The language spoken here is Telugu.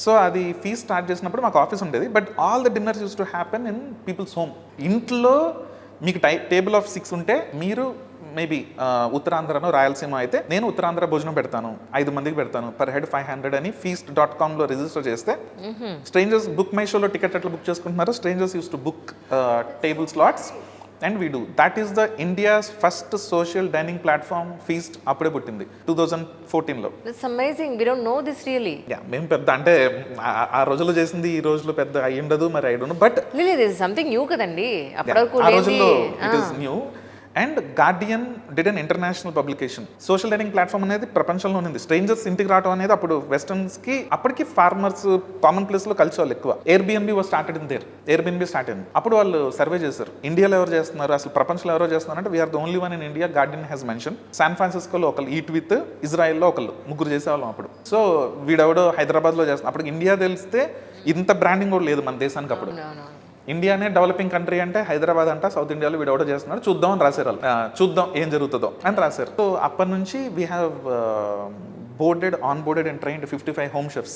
సో అది ఫీజ్ స్టార్ట్ చేసినప్పుడు మాకు ఆఫీస్ ఉండేది. But all the dinners used to happen in people's home ఇంట్లో మీకు టై టేబుల్ ఆఫ్ సిక్స్ ఉంటే మీరు మేబీ ఉత్తరాంధ్రను రాయలసీమ అయితే నేను ఉత్తరాంధ్ర భోజనం పెడతాను. ఐదు మందికి పెడతాను. పర్ హెడ్ ఫైవ్ హండ్రెడ్ అని ఫీస్ట్ డాట్ కామ్లో రిజిస్టర్ చేస్తే స్ట్రేంజర్స్ బుక్ మై షోలో టికెట్ ఎట్లా బుక్ చేసుకుంటున్నారో strangers use to book table slots and we do that is the India's first social dining platform feast అప్పుడే పుట్టింది. టూ థౌజండ్ ఫోర్టీన్లో it's amazing we don't know this really yeah మేము పెద్ద అంటే ఆ- రోజుల్లో చేసింది ఈ రోజుల్లో పెద్ద అయ్యి ఉండదు మరి ఐ డోంట్ బట్ లేదు ఇది సంథింగ్ న్యూ కదండి. ఆ రోజుల్లో it is new and Guardian did an international publication. Social dining platform అనేది ప్రపంచంలో ఉంది స్ట్రేంజర్స్ ఇంటికి రావడం అనేది అప్పుడు వెస్టర్న్స్కి అప్పటికి ఫార్మర్స్ కామన్ ప్లేస్లో కలిసి వాళ్ళు ఎక్కువ. Airbnb was started in there Airbnb start అయింది అప్పుడు వాళ్ళు సర్వే చేశారు. ఇండియాలో ఎవరు చేస్తున్నారు? అసలు ప్రపంచంలో ఎవరో చేస్తున్నారు అంటే we are the only one in India Guardian has mention San ఫ్రాన్సిస్కోలో ఒకళ్ళు ఈట్ విత్ ఇజ్రాయెల్లో ఒకళ్ళు ముగ్గురు చేసేవాళ్ళం అప్పుడు. సో వీడెవడో హైదరాబాద్లో చేస్తున్నారు అప్పుడు ఇండియా తెలిస్తే ఇంత బ్రాండింగ్ కూడా లేదు మన దేశానికి అప్పుడు. ఇండియానే డెవలపింగ్ కంట్రీ అంటే హైదరాబాద్ అంట సౌత్ ఇండియాలో వీడు ఎవడో చేస్తున్నాడు. చూద్దాం అని రాశారు వాళ్ళు. చూద్దాం ఏం జరుగుతుందో అని రాశారు. సో అప్పటి నుంచి we have boarded on boarded and trained fifty five home chefs